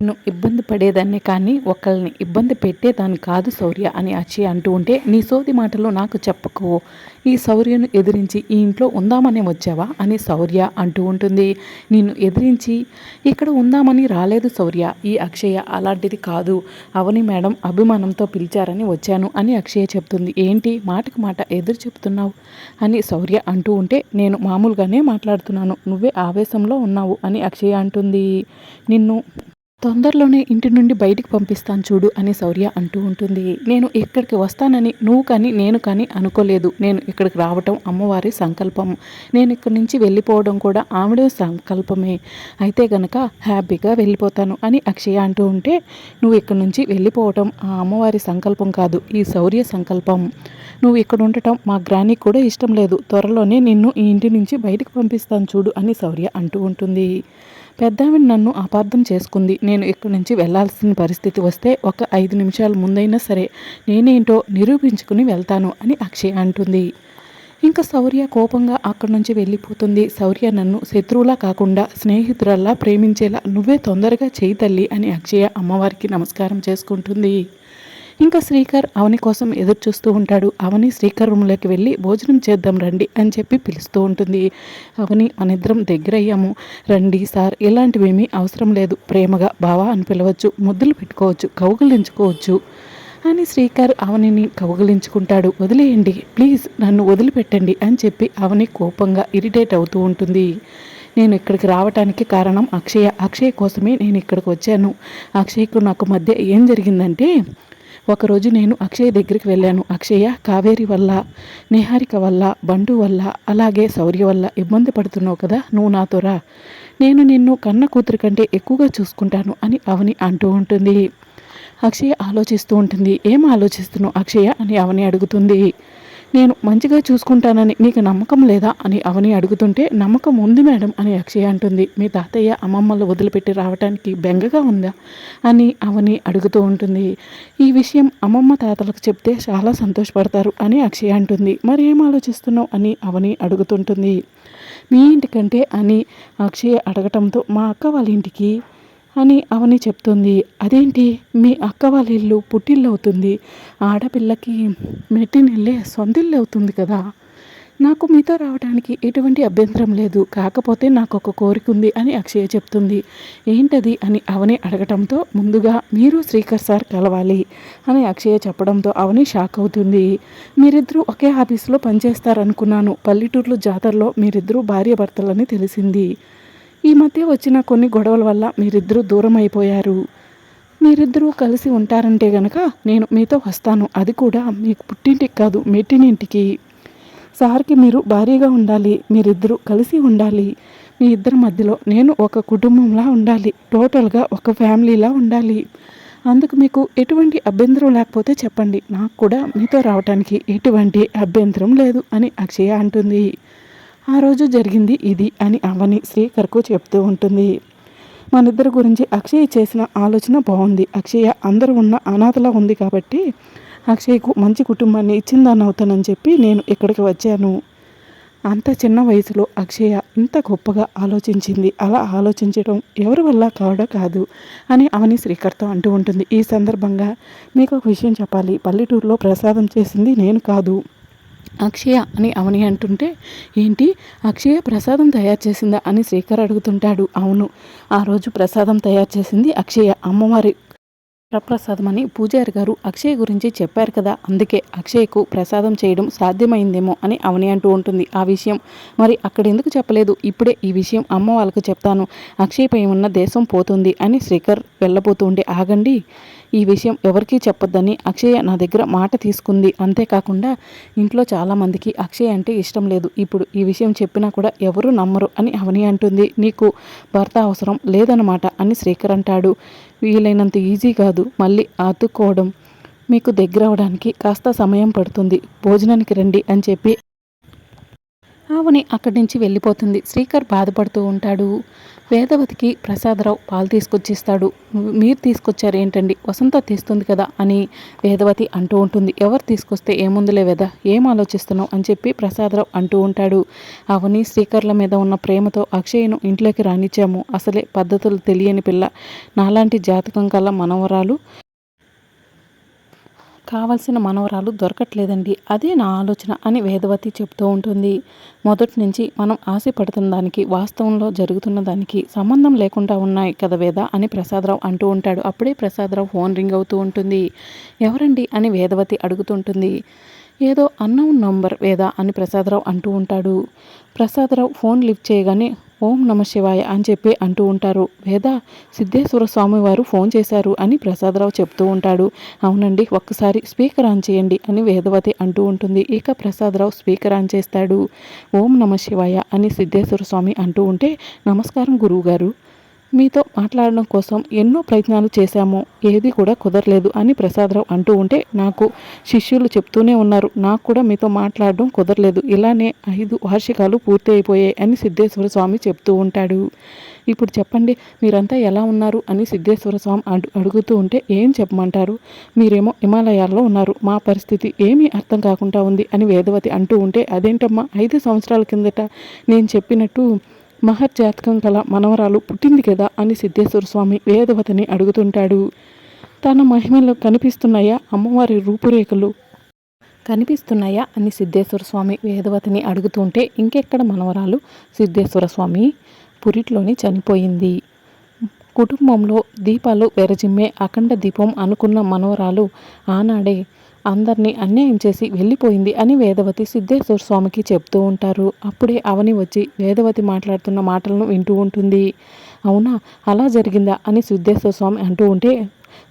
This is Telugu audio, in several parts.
నేను ఇబ్బంది పడేదాన్ని కానీ ఒకళ్ళని ఇబ్బంది పెట్టేదాన్ని కాదు శౌర్య అని అచ్చి అంటూ ఉంటే నీ సోది మాటలు నాకు చెప్పకు. ఈ శౌర్యను ఎదిరించి ఈ ఇంట్లో ఉందామనే వచ్చావా అని శౌర్య అంటూ ఉంటుంది. నిన్ను ఎదిరించి ఇక్కడ ఉందామని రాలేదు శౌర్య. ఈ అక్షయ అలాంటిది కాదు. అవని మేడం అభిమానంతో పిలిచారని వచ్చాను అని అక్షయ చెప్తుంది. ఏంటి? మాటకు మాట ఎదురు చెప్తున్నావు? అని శౌర్య అంటూ ఉంటే నేను మామూలుగానే మాట్లాడుతున్నాను. నువ్వే ఆవేశంలో ఉన్నావు అని అక్షయ అంటుంది. నిన్ను తొందరలోనే ఇంటి నుండి బయటికి పంపిస్తాను చూడు అని శౌర్య అంటూ ఉంటుంది. నేను ఇక్కడికి వస్తానని నువ్వు కానీ నేను కానీ అనుకోలేదు. నేను ఇక్కడికి రావటం అమ్మవారి సంకల్పం. నేను ఇక్కడి నుంచి వెళ్ళిపోవడం కూడా ఆవిడ సంకల్పమే. అయితే గనక హ్యాపీగా వెళ్ళిపోతాను అని అక్షయ అంటూ ఉంటే నువ్వు ఇక్కడి నుంచి వెళ్ళిపోవటం ఆ అమ్మవారి సంకల్పం కాదు ఈ శౌర్య సంకల్పం. నువ్వు ఇక్కడ ఉండటం మా గ్రానికి కూడా ఇష్టం లేదు. త్వరలోనే నిన్ను ఈ ఇంటి నుంచి బయటకు పంపిస్తాను చూడు అని శౌర్య అంటూ ఉంటుంది. పెద్దావిడ నన్ను అపార్థం చేసుకుంది. నేను ఇక్కడి నుంచి వెళ్ళాల్సిన పరిస్థితి వస్తే ఒక ఐదు నిమిషాల ముందైనా సరే నేనేంటో నిరూపించుకుని వెళ్తాను అని అక్షయ్ అంటుంది. ఇంకా శౌర్య కోపంగా అక్కడి నుంచి వెళ్ళిపోతుంది. శౌర్య నన్ను శత్రువులా కాకుండా స్నేహితురల్లా ప్రేమించేలా నువ్వే తొందరగా చేయి తల్లి అని అక్షయ అమ్మవారికి నమస్కారం చేసుకుంటుంది. ఇంకా శ్రీకర్ అవని కోసం ఎదురు చూస్తూ ఉంటాడు. అవని శ్రీకర్ రూమ్లోకి వెళ్ళి భోజనం చేద్దాం రండి అని చెప్పి పిలుస్తూ ఉంటుంది. అవని మనిద్దరం దగ్గరయ్యాము. రండి సార్ ఇలాంటివేమీ అవసరం లేదు. ప్రేమగా బావా అని పిలవచ్చు. ముద్దులు పెట్టుకోవచ్చు. కౌగులించుకోవచ్చు అని శ్రీకర్ అవనిని కౌగలించుకుంటాడు. వదిలేయండి. ప్లీజ్ నన్ను వదిలిపెట్టండి అని చెప్పి అవని కోపంగా ఇరిటేట్ అవుతూ ఉంటుంది. నేను ఇక్కడికి రావటానికి కారణం అక్షయ. అక్షయ్ కోసమే నేను ఇక్కడికి వచ్చాను. అక్షయ్కు నాకు మధ్య ఏం జరిగిందంటే ఒకరోజు నేను అక్షయ్ దగ్గరికి వెళ్ళాను. అక్షయ కావేరి వల్ల నిహారిక వల్ల బండు వల్ల అలాగే శౌర్య వల్ల ఇబ్బంది పడుతున్నావు కదా నువ్వు నాతో రా. నేను నిన్ను కన్న కూతురి కంటే ఎక్కువగా చూసుకుంటాను అని అవని అంటూ ఉంటుంది. అక్షయ ఆలోచిస్తూ ఉంటుంది. ఏం ఆలోచిస్తున్నావు అక్షయ అని అవని అడుగుతుంది. నేను మంచిగా చూసుకుంటానని నీకు నమ్మకం లేదా అని అవని అడుగుతుంటే నమ్మకం ఉంది మేడం అని అక్షయ అంటుంది. మీ తాతయ్య అమ్మమ్మలు వదిలిపెట్టి రావటానికి బెంగగా ఉందా? అని అవని అడుగుతూ ఉంటుంది. ఈ విషయం అమ్మమ్మ తాతలకు చెప్తే చాలా సంతోషపడతారు అని అక్షయ అంటుంది. మరి ఏం ఆలోచిస్తున్నావు? అని అవని అడుగుతుంటుంది. మీ ఇంటికంటే అని అక్షయ అడగటంతో మా అక్క వాళ్ళ ఇంటికి అని అవని చెప్తుంది. అదేంటి? మీ అక్క వాళ్ళ ఇల్లు పుట్టిల్లు అవుతుంది. ఆడపిల్లకి మెట్టినిల్లే సొంతిల్లు అవుతుంది కదా. నాకు మీతో రావడానికి ఎటువంటి అభ్యంతరం లేదు. కాకపోతే నాకు ఒక కోరిక ఉంది అని అక్షయ చెప్తుంది. ఏంటది? అని అవని అడగటంతో ముందుగా మీరు శ్రీకర్ సార్ కలవాలి అని అక్షయ చెప్పడంతో అవని షాక్ అవుతుంది. మీరిద్దరూ ఒకే ఆఫీసులో పనిచేస్తారనుకున్నాను. పల్లెటూర్లు జాతరలో మీరిద్దరూ భార్యాభర్తలని తెలిసింది. ఈ మధ్య వచ్చిన కొన్ని గొడవల వల్ల మీరిద్దరూ దూరం అయిపోయారు మీరిద్దరూ కలిసి ఉంటారంటే గనక నేను మీతో వస్తాను. అది కూడా మీకు పుట్టింటికి కాదు మెట్టినింటికి సార్కి మీరు భారీగా ఉండాలి మీరిద్దరూ కలిసి ఉండాలి. మీ ఇద్దరి మధ్యలో నేను ఒక కుటుంబంలా ఉండాలి టోటల్గా ఒక ఫ్యామిలీలా ఉండాలి. అందుకు మీకు ఎటువంటి అభ్యంతరం లేకపోతే చెప్పండి. నాకు కూడా మీతో రావడానికి ఎటువంటి అభ్యంతరం లేదు అని అక్షయ అంటుంది. ఆ రోజు జరిగింది ఇది అని అవని శ్రీకర్కు చెప్తూ ఉంటుంది. మనిద్దరి గురించి అక్షయ్ చేసిన ఆలోచన బాగుంది. అక్షయ అందరూ ఉన్న అనాథలా ఉంది కాబట్టి అక్షయ్కు మంచి కుటుంబాన్ని ఇచ్చిందని అవుతానని చెప్పి నేను ఇక్కడికి వచ్చాను. అంత చిన్న వయసులో అక్షయ ఇంత గొప్పగా ఆలోచించింది. అలా ఆలోచించడం ఎవరి వల్ల కావడం కాదు అని అవని శ్రీకర్తో అంటూ ఉంటుంది. ఈ సందర్భంగా మీకు ఒక విషయం చెప్పాలి. పల్లెటూరులో ప్రసాదం చేసింది నేను కాదు. అక్షయ అని అవని అంటుంటే ఏంటి? అక్షయ ప్రసాదం తయారు చేసిందా? అని శ్రీకర్ అడుగుతుంటాడు. అవును. ఆ రోజు ప్రసాదం తయారు చేసింది అక్షయ. అమ్మవారి ప్రప్రసాదమని అని పూజారి గారు అక్షయ్ గురించి చెప్పారు కదా. అందుకే అక్షయ్కు ప్రసాదం చేయడం సాధ్యమైందేమో అని అవని అంటూ ఉంటుంది ఆ విషయం. మరి అక్కడ ఎందుకు చెప్పలేదు? ఇప్పుడే ఈ విషయం అమ్మ వాళ్ళకు చెప్తాను. అక్షయ్ పై ఉన్న దేశం పోతుంది అని శ్రీకర్ వెళ్ళబోతూ ఉండే ఆగండి. ఈ విషయం ఎవరికీ చెప్పొద్దని అక్షయ నా దగ్గర మాట తీసుకుంది. అంతేకాకుండా ఇంట్లో చాలామందికి అక్షయ్ అంటే ఇష్టం లేదు. ఇప్పుడు ఈ విషయం చెప్పినా కూడా ఎవరు నమ్మరు అని అవని అంటుంది. నీకు భర్త అవసరం లేదనమాట అని శ్రీకర్ అంటాడు. వీలైనంత ఈజీ కాదు. మళ్ళీ అతుక్కోవడం మీకు దగ్గర అవడానికి కాస్త సమయం పడుతుంది. భోజనానికి రండి అని చెప్పి ఆవుని అక్కడి నుంచి వెళ్ళిపోతుంది. శ్రీకర్ బాధపడుతూ ఉంటాడు. వేదవతికి ప్రసాదరావు పాలు తీసుకొచ్చిస్తాడు. మీరు తీసుకొచ్చారు ఏంటండి? వసంత తీస్తుంది కదా అని వేదవతి అంటూ ఉంటుంది. ఎవరు తీసుకొస్తే ఏముందులే వేద? ఏం ఆలోచిస్తున్నావు? అని చెప్పి ప్రసాదరావు అంటూ ఉంటాడు. అవని శ్రీకర్ల మీద ఉన్న ప్రేమతో అక్షయ్ను ఇంట్లోకి రానిచ్చాము. అసలే పద్ధతులు తెలియని పిల్ల. నాలాంటి జాతకం కల మనవరాలు కావలసిన మనవరాలు దొరకట్లేదండి. అదే నా ఆలోచన అని వేదవతి చెప్తూ ఉంటుంది. మొదటి నుంచి మనం ఆశపడుతున్న దానికి వాస్తవంలో జరుగుతున్న దానికి సంబంధం లేకుండా ఉన్నాయి కదా వేద అని ప్రసాదరావు అంటూ ఉంటాడు. అప్పుడే ప్రసాదరావు ఫోన్ రింగ్ అవుతూ ఉంటుంది. ఎవరండి అని వేదవతి అడుగుతుంటుంది ఏదో అన్నౌన్ నంబర్ వేదా అని ప్రసాదరావు అంటూ ఉంటాడు. ప్రసాదరావు ఫోన్ లిఫ్ట్ చేయగానే ఓం నమ శివాయ అని చెప్పి అంటూ ఉంటారు. వేద సిద్ధేశ్వర స్వామి వారు ఫోన్ చేశారు అని ప్రసాదరావు చెప్తూ ఉంటాడు. అవునండి ఒక్కసారి స్పీకర్ ఆన్ చేయండి అని వేదవతి అంటూ ఉంటుంది. ఇక ప్రసాదరావు స్పీకర్ ఆన్ చేస్తాడు. ఓం నమ శివాయ అని సిద్ధేశ్వర స్వామి అంటూ ఉంటే నమస్కారం గురువుగారు. మీతో మాట్లాడడం కోసం ఎన్నో ప్రయత్నాలు చేశాము. ఏది కూడా కుదరలేదు అని ప్రసాదరావు అంటూ ఉంటే నాకు శిష్యులు చెప్తూనే ఉన్నారు. నాకు కూడా మీతో మాట్లాడడం కుదరలేదు. ఇలానే ఐదు వార్షికాలు పూర్తి అయిపోయాయి అని సిద్ధేశ్వర స్వామి చెప్తూ ఉంటాడు. ఇప్పుడు చెప్పండి మీరంతా ఎలా ఉన్నారు అని సిద్ధేశ్వర స్వామి అడు అడుగుతూ ఉంటే ఏం చెప్పమంటారు? మీరేమో హిమాలయాల్లో ఉన్నారు. మా పరిస్థితి ఏమీ అర్థం కాకుండా ఉంది అని వేదవతి అంటూ ఉంటే అదేంటమ్మా ఐదు సంవత్సరాల కిందట నేను చెప్పినట్టు మహర్జాతకం కల మనవరాలు పుట్టింది కదా అని సిద్ధేశ్వర స్వామి వేదవతిని అడుగుతుంటాడు. తన మహిమలో కనిపిస్తున్నాయా అమ్మవారి రూపురేఖలు? కనిపిస్తున్నాయా అని సిద్ధేశ్వర స్వామి వేదవతిని అడుగుతుంటే ఇంకెక్కడ మనవరాలు? సిద్ధేశ్వర స్వామి పురిట్లోని చనిపోయింది. కుటుంబంలో దీపాలు వెరజిమ్మే అఖండ దీపం అనుకున్న మనవరాలు ఆనాడే అందరినీ అన్యాయం చేసి వెళ్ళిపోయింది అని వేదవతి సిద్ధేశ్వర స్వామికి చెప్తూ ఉంటారు. అప్పుడే అవని వచ్చి వేదవతి మాట్లాడుతున్న మాటలను వింటూ ఉంటుంది. అవునా? అలా జరిగిందా? అని సిద్ధేశ్వర స్వామి అంటూ ఉంటే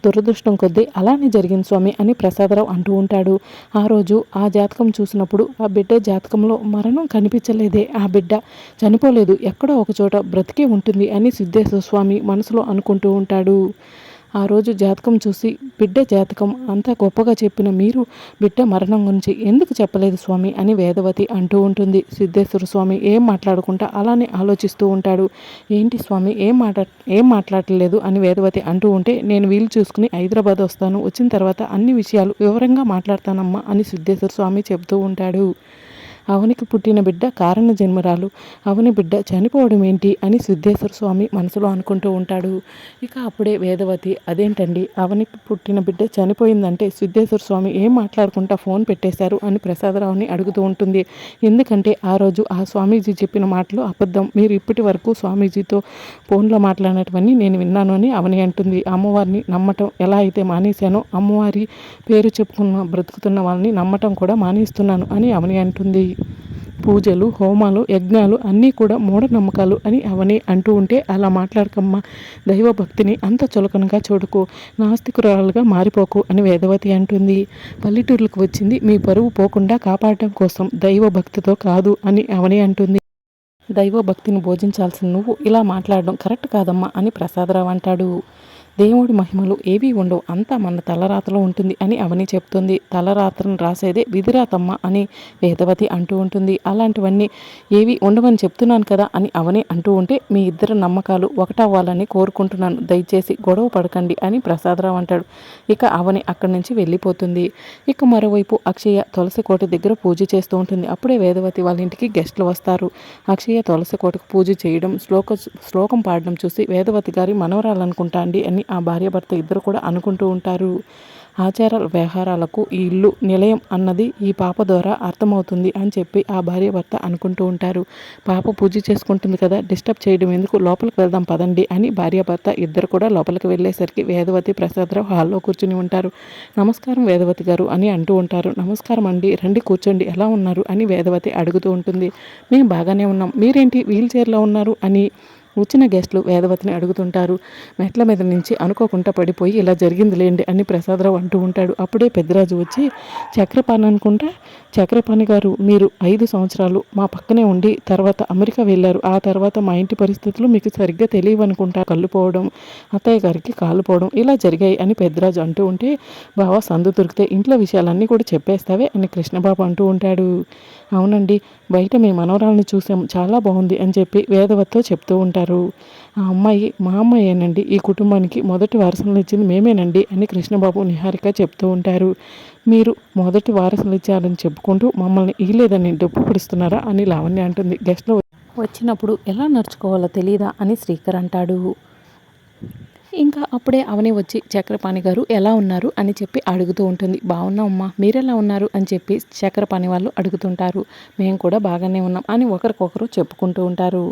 దురదృష్టం కొద్దీ అలానే జరిగింది స్వామి అని ప్రసాదరావు అంటూ ఉంటాడు. ఆ రోజు ఆ జాతకం చూసినప్పుడు ఆ బిడ్డ జాతకంలో మరణం కనిపించలేదే. ఆ బిడ్డ చనిపోలేదు. ఎక్కడో ఒకచోట బ్రతికే ఉంటుంది అని సిద్ధేశ్వర స్వామి మనసులో అనుకుంటూ ఉంటాడు. ఆ రోజు జాతకం చూసి బిడ్డ జాతకం అంత గొప్పగా చెప్పిన మీరు బిడ్డ మరణం గురించి ఎందుకు చెప్పలేదు స్వామి అని వేదవతి అంటూ ఉంటుంది. సిద్ధేశ్వర స్వామి ఏం మాట్లాడుకుంటా అలానే ఆలోచిస్తూ ఉంటాడు. ఏంటి స్వామి ఏం మాట ఏం మాట్లాడలేదు అని వేదవతి అంటూ ఉంటే నేను వీలు చూసుకుని హైదరాబాద్ వస్తాను. వచ్చిన తర్వాత అన్ని విషయాలు వివరంగా మాట్లాడతానమ్మా అని సిద్ధేశ్వర స్వామి చెబుతూ ఉంటాడు. అవనికి పుట్టిన బిడ్డ కారణ జన్మరాలు. అవని బిడ్డ చనిపోవడం ఏంటి అని సిద్ధేశ్వర స్వామి మనసులో అనుకుంటూ ఉంటాడు. ఇక అప్పుడే వేదవతి అదేంటండి? అవనికి పుట్టిన బిడ్డ చనిపోయిందంటే సిద్ధేశ్వర స్వామి ఏం మాట్లాడుకుంటా ఫోన్ పెట్టేశారు? అని ప్రసాదరావుని అడుగుతూ ఉంటుంది. ఎందుకంటే ఆ రోజు ఆ స్వామీజీ చెప్పిన మాటలు అబద్ధం. మీరు ఇప్పటి వరకు స్వామీజీతో ఫోన్లో మాట్లాడినటువన్నీ నేను విన్నాను అని అవని అంటుంది. అమ్మవారిని నమ్మటం ఎలా అయితే మానేశానో అమ్మవారి పేరు చెప్పుకున్న బ్రతుకుతున్న వాళ్ళని నమ్మటం కూడా మానేస్తున్నాను అని అవని అంటుంది. పూజలు హోమాలు యజ్ఞాలు అన్నీ కూడా మూఢనమ్మకాలు అని అవని అంటూ ఉంటే అలా మాట్లాడకమ్మా. దైవభక్తిని అంత చులకనగా చూడకు నాస్తికురాలుగా మారిపోకు అని వేదవతి అంటుంది. పల్లెటూర్లకు వచ్చింది మీ పరువు పోకుండా కాపాడటం కోసం దైవభక్తితో కాదు అని అవని అంటుంది. దైవభక్తిని భోజించాల్సిన నువ్వు ఇలా మాట్లాడడం కరెక్ట్ కాదమ్మా అని ప్రసాదరావు అంటాడు. దేవుడి మహిమలు ఏవీ ఉండవు. అంతా మన తలరాతలో ఉంటుంది అని అవని చెప్తుంది. తలరాత్రను రాసేదే విధిరాతమ్మ అని వేదవతి అంటూ ఉంటుంది. అలాంటివన్నీ ఏవి ఉండవని చెప్తున్నాను కదా అని అవని అంటూ ఉంటే మీ ఇద్దరు నమ్మకాలు ఒకటవ్వాలని కోరుకుంటున్నాను. దయచేసి గొడవ పడకండి అని ప్రసాదరావు అంటాడు. ఇక అవని అక్కడి నుంచి వెళ్ళిపోతుంది. ఇక మరోవైపు అక్షయ తులసి కోట దగ్గర పూజ చేస్తూ ఉంటుంది. అప్పుడే వేదవతి వాళ్ళ ఇంటికి గెస్టులు వస్తారు. అక్షయ తులసి కోటకు పూజ చేయడం శ్లోక శ్లోకం పాడడం చూసి వేదవతి గారి మనవరాలనుకుంటా అండి అని ఆ భార్యాభర్త ఇద్దరు కూడా అనుకుంటూ ఉంటారు. ఆచార వ్యవహారాలకు ఈ ఇల్లు నిలయం అన్నది ఈ పాప ద్వారా అర్థమవుతుంది అని చెప్పి ఆ భార్య భర్త అనుకుంటూ ఉంటారు. పాప పూజ చేసుకుంటుంది కదా డిస్టర్బ్ చేయడం ఎందుకు? లోపలికి వెళ్దాం పదండి అని భార్యాభర్త ఇద్దరు కూడా లోపలికి వెళ్ళేసరికి వేదవతి ప్రసాదరావు హాల్లో కూర్చుని ఉంటారు. నమస్కారం వేదవతి గారు అని అంటూ ఉంటారు. నమస్కారం అండి రండి కూర్చోండి ఎలా ఉన్నారు? అని వేదవతి అడుగుతూ ఉంటుంది. మేము బాగానే ఉన్నాం. మీరేంటి వీల్ చైర్లో ఉన్నారు? అని వచ్చిన గెస్టులు వేదవతిని అడుగుతుంటారు. మెట్ల మీద నుంచి అనుకోకుండా పడిపోయి ఇలా జరిగింది లేండి అని ప్రసాదరావు అంటూ ఉంటాడు. అప్పుడే పెద్దరాజు వచ్చి చక్రపాణి అనుకుంటా? చక్రపాణి గారు మీరు ఐదు సంవత్సరాలు మా పక్కనే ఉండి తర్వాత అమెరికా వెళ్ళారు. ఆ తర్వాత మా ఇంటి పరిస్థితులు మీకు సరిగ్గా తెలియవనుకుంటా. కళ్ళు పోవడం అత్తయ్య గారికి కాళ్ళు పోవడం ఇలా జరిగాయి అని పెద్దరాజు అంటూ ఉంటే బావా సందు దొరికితే ఇంట్లో విషయాలన్నీ కూడా చెప్పేస్తావే అని కృష్ణబాబు అంటూ ఉంటాడు. అవునండి బయట మీ మనవరాలను చూసాం. చాలా బాగుంది అని చెప్పి వేదవత్తో చెప్తూ ఉంటారు. ఉంటారు ఆ అమ్మాయి మా అమ్మాయేనండి ఈ కుటుంబానికి మొదటి వారసులను ఇచ్చింది మేమేనండి అని కృష్ణబాబు నిహారిక చెప్తూ ఉంటారు. మీరు మొదటి వారసులు ఇచ్చారని చెప్పుకుంటూ మమ్మల్ని ఇయ్యలేదని డబ్బు పిడుస్తున్నారా? అని లావణ్య అంటుంది. గెస్ట్లో వచ్చినప్పుడు ఎలా నడుచుకోవాలో తెలియదా అని శ్రీకర్ అంటాడు. ఇంకా అప్పుడే అవని వచ్చి చక్రపాణి గారు ఎలా ఉన్నారు? అని చెప్పి అడుగుతూ ఉంటుంది. బాగున్నామమ్మా మీరెలా ఉన్నారు? అని చెప్పి చక్రపాణి వాళ్ళు అడుగుతుంటారు. మేము కూడా బాగానే ఉన్నాం అని ఒకరికొకరు చెప్పుకుంటూ ఉంటారు.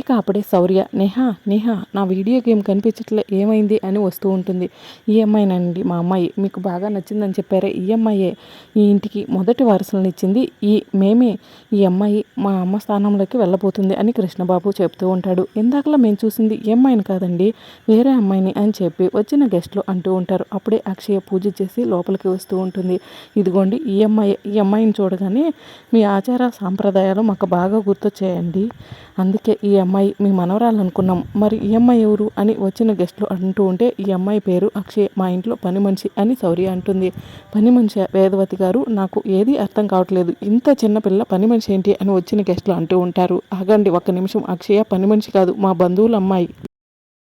ఇక అప్పుడే శౌర్య నేహా నేహా నా వీడియో గేమ్ కనిపించట్లే ఏమైంది? అని వస్తూ ఉంటుంది. ఈ అమ్మాయినండి మా అమ్మాయి మీకు బాగా నచ్చిందని చెప్పారే ఈ అమ్మాయే ఈ ఇంటికి మొదటి వారసులను ఇచ్చింది ఈ మేమే ఈ అమ్మాయి మా అమ్మ స్థానంలోకి వెళ్ళబోతుంది అని కృష్ణబాబు చెప్తూ ఉంటాడు. ఇందాకలా మేము చూసింది ఈ అమ్మాయిని కాదండి వేరే అమ్మాయిని అని అని చెప్పి వచ్చిన గెస్ట్లు అంటూ ఉంటారు. అప్పుడే అక్షయ పూజ చేసి లోపలికి వస్తూ ఉంటుంది. ఇదిగోండి ఈ అమ్మాయి ఈ అమ్మాయిని చూడగానే మీ ఆచార సాంప్రదాయాలు మాకు బాగా గుర్తొచ్చాయండి అందుకే ఈ అమ్మాయి మీ మనవరాలు అనుకున్నాం. మరి ఈ అమ్మాయి ఎవరు అని వచ్చిన గెస్ట్లు అంటూ ఉంటే ఈ అమ్మాయి పేరు అక్షయ్ మా ఇంట్లో పని మనిషి అని సౌరి అంటుంది. పని మనిషి వేదవతి గారు నాకు ఏది అర్థం కావట్లేదు. ఇంత చిన్న పిల్ల పని మనిషి ఏంటి అని వచ్చిన గెస్ట్లు అంటూ ఉంటారు. ఆగండి ఒక్క నిమిషం. అక్షయ పని మనిషి కాదు మా బంధువుల అమ్మాయి.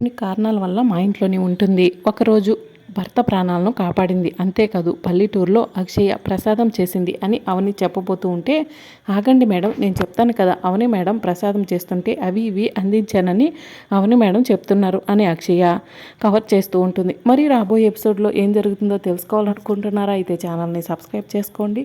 కొన్ని కారణాల వల్ల మా ఇంట్లోనే ఉంటుంది. ఒకరోజు భర్త ప్రాణాలను కాపాడింది. అంతేకాదు పల్లెటూరులో అక్షయ ప్రసాదం చేసింది అని అవని చెప్పబోతూ ఉంటే ఆగండి మేడం నేను చెప్తాను కదా అవని మేడం ప్రసాదం చేస్తుంటే అవి ఇవి అందించానని అవని మేడం చెప్తున్నారు అని అక్షయ కవర్ చేస్తూ ఉంటుంది. మరి రాబోయే ఎపిసోడ్లో ఏం జరుగుతుందో తెలుసుకోవాలనుకుంటున్నారా? అయితే ఛానల్ని సబ్స్క్రైబ్ చేసుకోండి.